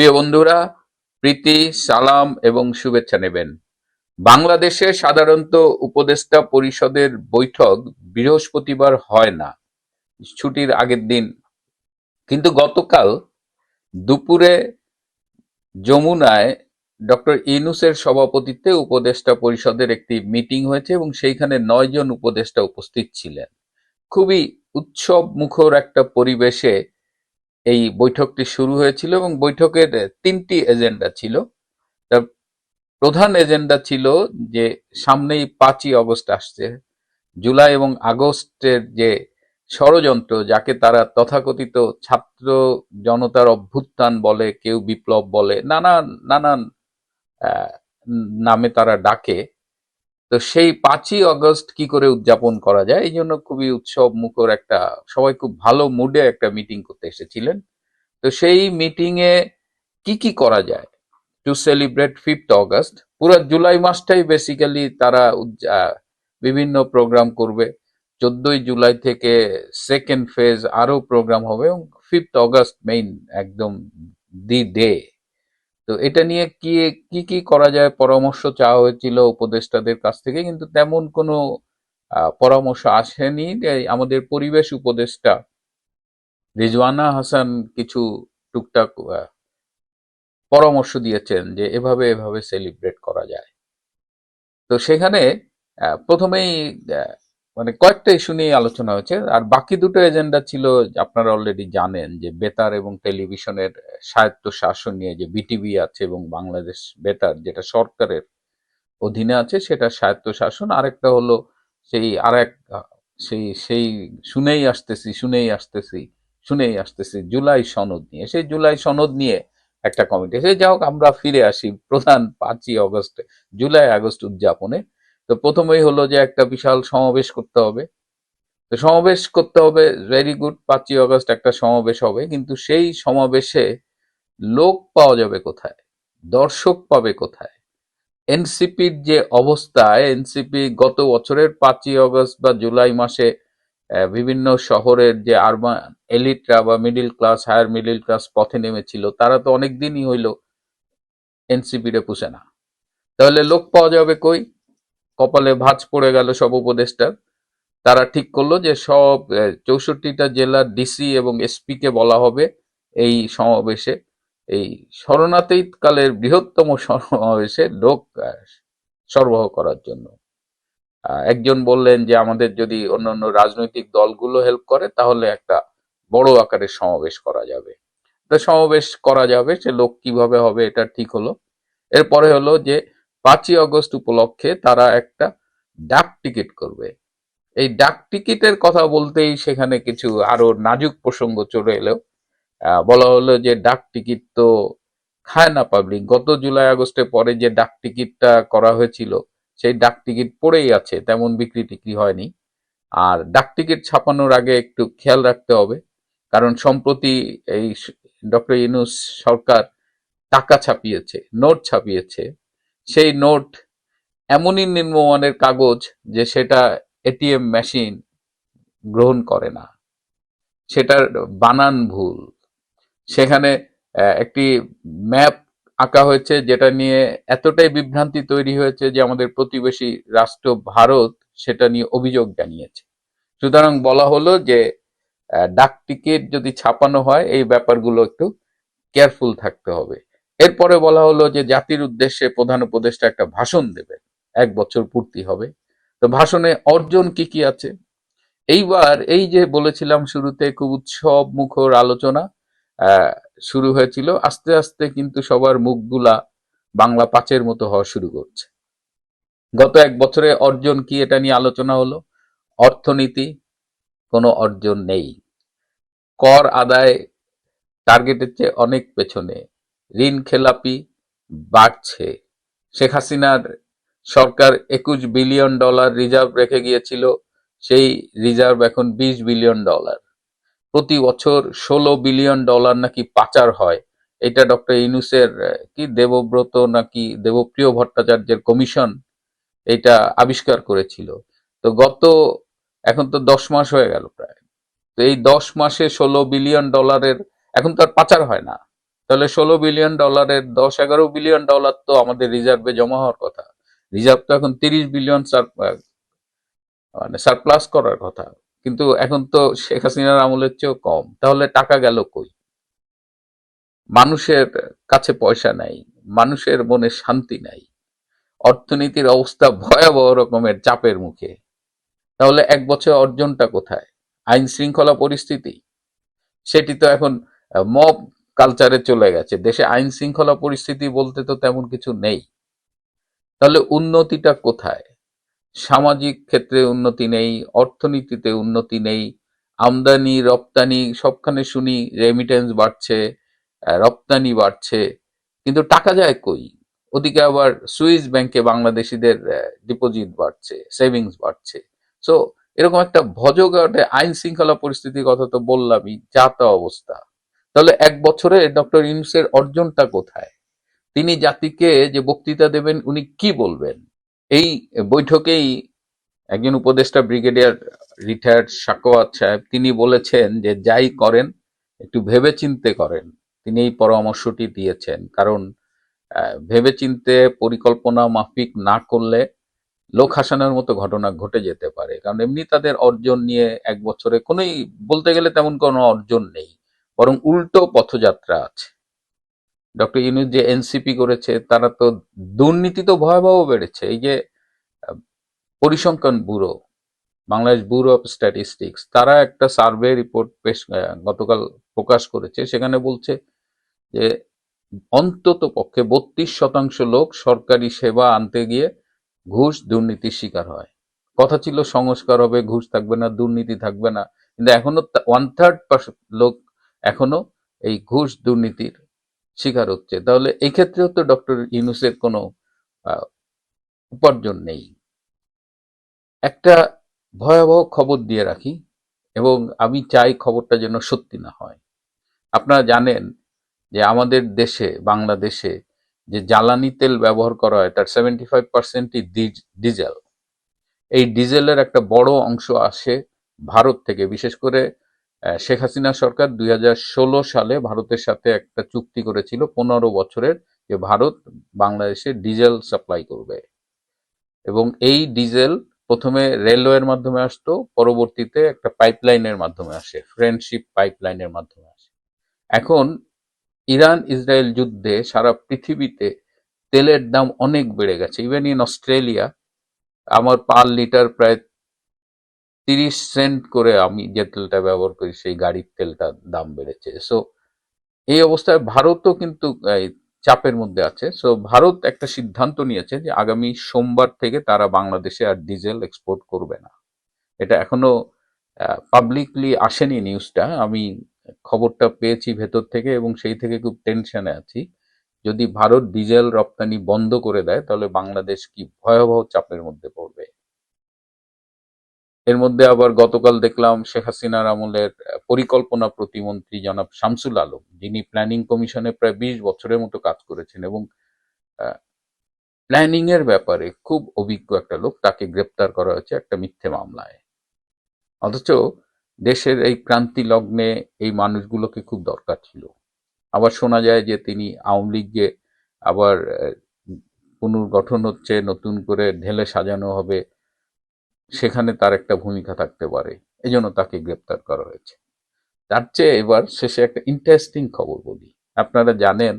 প্রিয় বন্ধুরা, প্রীতি, সালাম এবং শুভেচ্ছা নেবেন। বাংলাদেশে সাধারণত উপদেষ্টা পরিষদের বৈঠক বৃহস্পতিবার হয় না, ছুটির আগের দিন। কিন্তু গতকাল দুপুরে যমুনায় ডক্টর ইনুসের সভাপতিত্বে উপদেষ্টা পরিষদের একটি মিটিং হয়েছে এবং সেইখানে নয়জন উপদেষ্টা উপস্থিত ছিলেন। খুবই উৎসব মুখর একটা পরিবেশে এই বৈঠকটি শুরু হয়েছিল এবং বৈঠকের তিনটি এজেন্ডা ছিল। তার প্রধান এজেন্ডা ছিল যে সামনেই পাঁচই অগস্ট আসছে। জুলাই এবং আগস্টের যে ষড়যন্ত্র যাকে তারা তথাকথিত ছাত্র জনতার অভ্যুত্থান বলে, কেউ বিপ্লব বলে নানান নানান নামে তারা ডাকে তো সেই পাঁচই অগস্ট কি করে উদযাপন করা যায়, এই জন্য খুবই উৎসব মুখর একটা, সবাই খুব ভালো মুডে একটা মিটিং করতে এসেছিলেন। তো সেই মিটিং এ কি কি করা যায়? টু সেলিব্রেট ফিফথ অগস্ট পুরো জুলাই মাসটাই বেসিক্যালি তারা বিভিন্ন প্রোগ্রাম করবে। চোদ্দই জুলাই থেকে সেকেন্ড ফেজ আরও প্রোগ্রাম হবে এবং ফিফথ অগস্ট মেইন একদম দি ডে তো এটা নিয়ে কি কি কি করা যায়? পরামর্শ চাওয়া হয়েছিল উপদেষ্টাদের কাছ থেকে, কিন্তু তেমন কোনো পরামর্শ আসেনি। আমাদের পরিবেশ উপদেষ্টা রিজওয়ানা হাসান কিছু টুকটাক পরামর্শ দিয়েছেন যে এভাবে এভাবে সেলিব্রেট করা যায়। তো সেখানে প্রথমেই মানে কয়েকটা ইস্যু নিয়ে আলোচনা হয়েছে। আর বাকি দুটো এজেন্ডা ছিল, আপনারা অলরেডি জানেন যে বেতার এবং টেলিভিশনের স্বায়ত্ত শাসন নিয়ে যে বিটিভি আছে এবং বাংলাদেশ বেতার যেটা সরকারের অধীনে আছে, সেটা স্বায়ত্ত শাসন আরেকটা হলো সেই আরেক সেই সেই শুনেই আসতেছি শুনেই আসতেছি শুনেই আসতেছি জুলাই সনদ নিয়ে। সেই জুলাই সনদ নিয়ে একটা কমিটি। সে যাই আমরা ফিরে আসি প্রধান পাঁচই অগস্ট জুলাই আগস্ট উদযাপনে। তো প্রথমেই হলো যে একটা বিশাল সমাবেশ করতে হবে। তো সমাবেশ করতে হবে ভেরি গুড পাঁচই অগস্ট একটা সমাবেশ হবে, কিন্তু সেই সমাবেশে লোক পাওয়া যাবে কোথায়? দর্শক পাবে কোথায়? এনসিপির যে অবস্থা, এনসিপি গত বছরের পাঁচই অগস্ট বা জুলাই মাসে বিভিন্ন শহরের যে আরবান এলিটরা বা middle class higher middle class পথে নেমেছিল, তারা তো অনেক দিনই হইল এনসিপি রে পুষে না। তাহলে লোক পাওয়া যাবে কই? কপালে ভাঁজ পড়ে গেল সব উপদেষ্টার তারা ঠিক করল যে সব চৌষট্টিটা জেলার ডিসি এবং এসপি কে বলা হবে এই সমাবেশে। এই শরণাতীত কালের বৃহত্তম সমাবেশে লোক সরবরাহ করার জন্য। একজন বললেন যে আমাদের যদি অন্যান্য রাজনৈতিক দলগুলো হেল্প করে, তাহলে একটা বড় আকারের সমাবেশ করা যাবে। সমাবেশ করা যাবে, সে লোক কীভাবে হবে এটা ঠিক হলো। এরপরে হলো যে পাঁচই অগস্ট উপলক্ষে তারা একটা ডাক টিকিট করবে। এই ডাক টিকিটের কথা বলতেই সেখানে কিছু আরও নাজুক প্রসঙ্গ চলে এলো। বলা হলো যে ডাক টিকিট তো খায় না পাবলিক গত জুলাই আগস্টে পরে যে ডাক টিকিটটা করা হয়েছিল, সেই ডাক টিকিট পড়েই আছে, তেমন বিক্রি টিক্রি হয়নি। আর ডাক টিকিট ছাপানোর আগে একটু খেয়াল রাখতে হবে, কারণ সম্প্রতি এই ডক্টর ইনুস সরকার টাকা ছাপিয়েছে, নোট ছাপিয়েছে। সেই নোট এমনই নিম্নমানের কাগজ যে সেটা এটিএম মেশিন গ্রহণ করে না। সেটার বানান ভুল। সেখানে একটি ম্যাপ আঁকা হয়েছে যেটা নিয়ে এতটাই বিভ্রান্তি তৈরি হয়েছে যে আমাদের প্রতিবেশী রাষ্ট্র ভারত সেটা নিয়ে অভিযোগ জানিয়েছে। সুতরাং বলা হলো যে ডাক টিকিট যদি ছাপানো হয়, এই ব্যাপারগুলো একটু কেয়ারফুল থাকতে হবে। এরপরে বলা হলো যে জাতির উদ্দেশ্যে প্রধান উপদেষ্টা একটা ভাষণ দেবে, এক বছর পূর্তি হবে। তো ভাষণে অর্জন কি কি আছে? এইবার এই যে বলেছিলাম শুরুতে, খুব উৎসব মুখর আলোচনা শুরু হয়েছিল। আস্তে আস্তে কিন্তু সবার মুখগুলা বাংলা পাঁচের মতো হওয়া শুরু করছে। গত এক বছরে অর্জন কি এটা নিয়ে আলোচনা হলো? অর্থনীতি, কোনো অর্জন নেই। কর আদায় টার্গেটের চেয়ে অনেক পেছনে। ঋণ খেলাপি বাড়ছে। ষেখ হাসিনার সরকার একুশ বিলিয়ন ডলার রিজার্ভ রেখে গিয়েছিল, সেই রিজার্ভ এখন বিশ বিলিয়ন ডলার। প্রতি বছর ষোলো বিলিয়ন ডলার নাকি পাচার হয়, এটা ডক্টর ইনুসের কি দেবব্রত নাকি দেবপ্রিয় ভট্টাচার্যের কমিশন এটা আবিষ্কার করেছিল। তো গত, এখন তো দশ মাস হয়ে গেল প্রায়। তো এই দশ মাসে ষোলো বিলিয়ন ডলারের এখন তো আর পাচার হয় না। তাহলে ষোলো বিলিয়ন ডলারের দশ এগারো বিলিয়ন ডলার তো আমাদের রিজার্ভে জমা হওয়ার কথা। রিজার্ভ তো এখন তিরিশ বিলিয়ন মানে সারপ্লাস করার কথা। কিন্তু এখন তো শেখ হাসিনার আমলের চেয়েও কম। তাহলে টাকা গেল কই? মানুষের কাছে পয়সা নাই, মানুষের মনে শান্তি নাই। অর্থনীতির অবস্থা ভয়াবহ রকমের চাপের মুখে। তাহলে এক বছর অর্জনটা কোথায়? আইন শৃঙ্খলা পরিস্থিতি? সেটি তো এখন মব কালচারে চলে গেছে। দেশে আইন শৃঙ্খলা পরিস্থিতি বলতে তো তেমন কিছু নেই। তাহলে উন্নতিটা কোথায়? সামাজিক ক্ষেত্রে উন্নতি নেই, অর্থনীতিতে উন্নতি নেই, আমদানি, রপ্তানি, সবখানে শুনি রেমিটেন্স বাড়ছে রপ্তানি বাড়ছে, কিন্তু টাকা যায় কই? ওদিকে আবার সুইস ব্যাংকে বাংলাদেশিদের ডিপোজিট বাড়ছে সেভিংস বাড়ছে। সো এরকম একটা ভজগাটে আইন শৃঙ্খলা পরিস্থিতির কথা তো বললামই, যা তা অবস্থা। তাহলে এক বছরে ডক্টর ইউনুসের অর্জনটা কোথায়? তিনি জাতিকে যে বক্তৃতা দেবেন উনি কি বলবেন? এই বৈঠকেই একজন উপদেষ্টা ব্রিগেডিয়ার রিটায়ার্ড সাকোয়াত সাহেব তিনি বলেছেন যে যাই করেন একটু ভেবেচিন্তে করেন। তিনি এই পরামর্শটি দিয়েছেন। কারণ আহ, ভেবেচিন্তে পরিকল্পনা মাফিক না করলে লোক হাসানোর মতো ঘটনা ঘটে যেতে পারে। কারণ এমনি তাদের অর্জন নিয়ে এক বছরে কোনোই বলতে গেলে তেমন কোনো অর্জন নেই। বরং উল্টো পথযাত্রা আছে। ডক্টর ইউনুস যে এনসিপি করেছে, তারা তো দুর্নীতি তো ভয়াবহ বেড়েছে। এই যে পরিসংখ্যান bureau, Bangladesh bureau of statistics, তারা একটা সার্ভে রিপোর্ট পেশ গতকাল প্রকাশ করেছে। সেখানে বলছে যে, অন্তত পক্ষে বত্রিশ শতাংশ লোক সরকারি সেবা আনতে গিয়ে ঘুষ দুর্নীতির শিকার হয়। কথা ছিল, সংস্কার হবে, ঘুষ থাকবে না, দুর্নীতি থাকবে না। কিন্তু এখনও ওয়ান থার্ড লোক এখনও এই ঘুষ দুর্নীতির শিকার হচ্ছে। তাহলে এই ক্ষেত্রেও তো ডক্টর ইউনুসের কোনো উপার্জন নেই। একটা ভয়াবহ খবর দিয়ে রাখি, এবং আমি চাই খবরটা যেন সত্যি না হয়। আপনারা জানেন যে আমাদের দেশে, বাংলাদেশে যে জ্বালানি তেল ব্যবহার করা হয়, তার সেভেন্টি ফাইভ পার্সেন্টই ডিজেল। এই ডিজেলের একটা বড় অংশ আসে ভারত থেকে, বিশেষ করে শেখ হাসিনা সরকার দুই হাজার ষোলো সালে ভারতের সাথে একটা চুক্তি করেছিল পনেরো বছরের যে ভারত বাংলাদেশে ডিজেল সাপ্লাই করবে। এবং এই ডিজেল প্রথমে রেলওয়ের মাধ্যমে আসতো, পরবর্তীতে একটা পাইপলাইনের মাধ্যমে আসে, ফ্রেন্ডশিপ পাইপলাইনের মাধ্যমে আসে। এখন ইরান ইসরায়েল যুদ্ধে সারা পৃথিবীতে তেলের দাম অনেক বেড়ে গেছে। ইভেন ইন অস্ট্রেলিয়া, আমার পার লিটার প্রায় তিরিশ সেন্ট করে আমি যে তেলটা ব্যবহার করি, সেই গাড়ির তেলটার দাম বেড়েছে। সো এই অবস্থায় ভারতও কিন্তু চাপের মধ্যে আছে। সো ভারত একটা সিদ্ধান্ত নিয়েছে যে আগামী সোমবার থেকে তারা বাংলাদেশে আর ডিজেল এক্সপোর্ট করবে না। এটা এখনও পাবলিকলি আসেনি নিউজটা। আমি খবরটা পেয়েছি ভেতর থেকে এবং সেই থেকে খুব টেনশনে আছি। যদি ভারত ডিজেল রপ্তানি বন্ধ করে দেয়, তাহলে বাংলাদেশ কি ভয়াবহ চাপের মধ্যে পড়বে? এর মধ্যে আবার গতকাল দেখলাম শেখ হাসিনার আমলের পরিকল্পনা প্রতিমন্ত্রী জনাব শামসুল আলম, যিনি প্ল্যানিং কমিশনে প্রায় বিশ বছরের মতো কাজ করেছেন এবং প্ল্যানিং এর ব্যাপারে খুব অভিজ্ঞ একটা লোক, তাকে গ্রেপ্তার করা হয়েছে একটা মিথ্যে মামলায়। অথচ দেশের এই ক্রান্তি লগ্নে এই মানুষগুলোকে খুব দরকার ছিল। আবার শোনা যায় যে তিনি আওয়ামী লীগকে আবার পুনর্গঠন হচ্ছে, নতুন করে ঢেলে সাজানো হবে সেখানে তার একটা ভূমিকা থাকতে পারে। এই জন্য তাকে গ্রেপ্তার করা হয়েছে। তার চেয়ে এবার শেষে একটা ইন্টারেস্টিং খবর বলি। আপনারা জানেন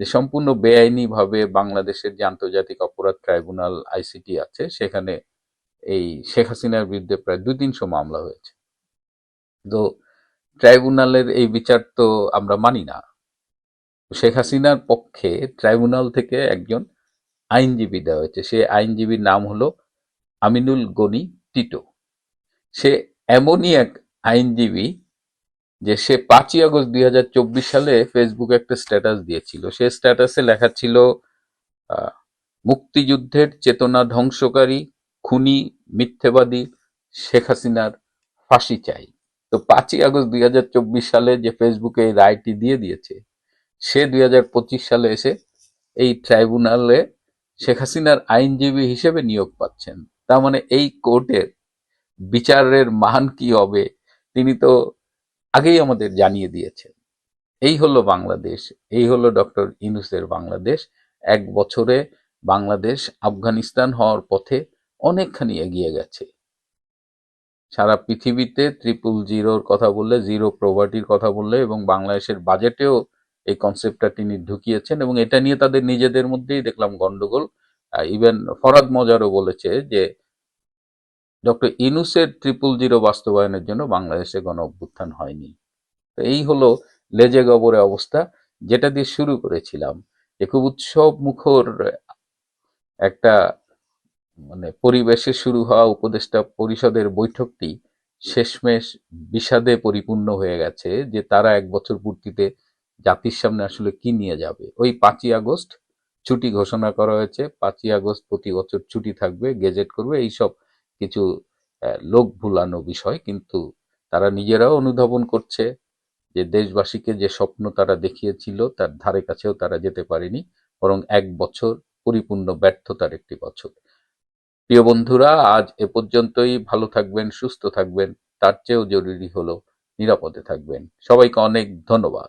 যে সম্পূর্ণ বেআইনিভাবে বাংলাদেশের যে আন্তর্জাতিক অপরাধ ট্রাইব্যুনাল আইসিটি আছে, সেখানে এই শেখ হাসিনার বিরুদ্ধে প্রায় দুই তিনশো মামলা হয়েছে। তো ট্রাইব্যুনালের এই বিচার তো আমরা মানি না। শেখ হাসিনার পক্ষে ট্রাইব্যুনাল থেকে একজন আইনজীবী দেওয়া হয়েছে। সে আইনজীবীর নাম হলো আমিনুল গনি টিটো। সে এমনই এক আইনজীবী যে সে পাঁচই আগস্ট দুই হাজার চব্বিশ সালে ফেসবুকে একটা স্ট্যাটাস দিয়েছিল। সে স্ট্যাটাসে লেখা ছিল মুক্তিযুদ্ধের চেতনা ধ্বংসকারী, খুনি, মিথ্যেবাদী শেখ হাসিনার ফাঁসি চাই। তো পাঁচই আগস্ট দুই হাজার চব্বিশ সালে যে ফেসবুকে এই রায়টি দিয়ে দিয়েছে, সে দুই হাজার পঁচিশ সালে এসে এই ট্রাইব্যুনালে শেখ হাসিনার আইনজীবী হিসেবে নিয়োগ পাচ্ছেন। তার মানে এই কোর্টের বিচারের মান কি হবে, তিনি তো আগেই আমাদের জানিয়ে দিয়েছেন। এই হলো বাংলাদেশ, এই হলো ডক্টর ইনুসের বাংলাদেশ। এক বছরে বাংলাদেশ আফগানিস্তান হওয়ার পথে অনেকখানি এগিয়ে গেছে। সারা পৃথিবীতে ত্রিপুল জিরোর কথা বললে জিরো প্রভার্টির কথা বললে এবং বাংলাদেশের বাজেটেও এই কনসেপ্টটা তিনি ঢুকিয়েছেন এবং এটা নিয়ে তাদের নিজেদের মধ্যেই দেখলাম গন্ডগোল। ইভেন ফরাদ মজারও বলেছে যে, ডক্টর ইনুসের ট্রিপল জিরো বাস্তবায়নের জন্য বাংলাদেশে গণ অভ্যুত্থান হয়নি। তো এই হলো লেজে গবরে অবস্থা, যেটা দিয়ে শুরু করেছিলাম যে, খুব উৎসব মুখর একটা মানে পরিবেশে শুরু হওয়া উপদেষ্টা পরিষদের বৈঠকটি শেষমেশ বিষাদে পরিপূর্ণ হয়ে গেছে যে, তারা এক বছর পূর্তিতে জাতির সামনে আসলে কি নিয়ে যাবে। ওই পাঁচই আগস্ট ছুটি ঘোষণা করা হয়েছে। পাঁচই আগস্ট প্রতি বছর ছুটি থাকবে, গেজেট করবে, এইসব কিছু লোক ভুলানো বিষয়। কিন্তু তারা নিজেরাও অনুধাবন করছে যে দেশবাসীকে যে স্বপ্ন তারা দেখিয়েছিল, তার ধারে কাছেও তারা যেতে পারেনি, বরং এক বছর পরিপূর্ণ ব্যর্থতার একটি বছর। প্রিয় বন্ধুরা, আজ এ পর্যন্তই। ভালো থাকবেন, সুস্থ থাকবেন, তার চেয়েও জরুরি হলো নিরাপদে থাকবেন। সবাইকে অনেক ধন্যবাদ।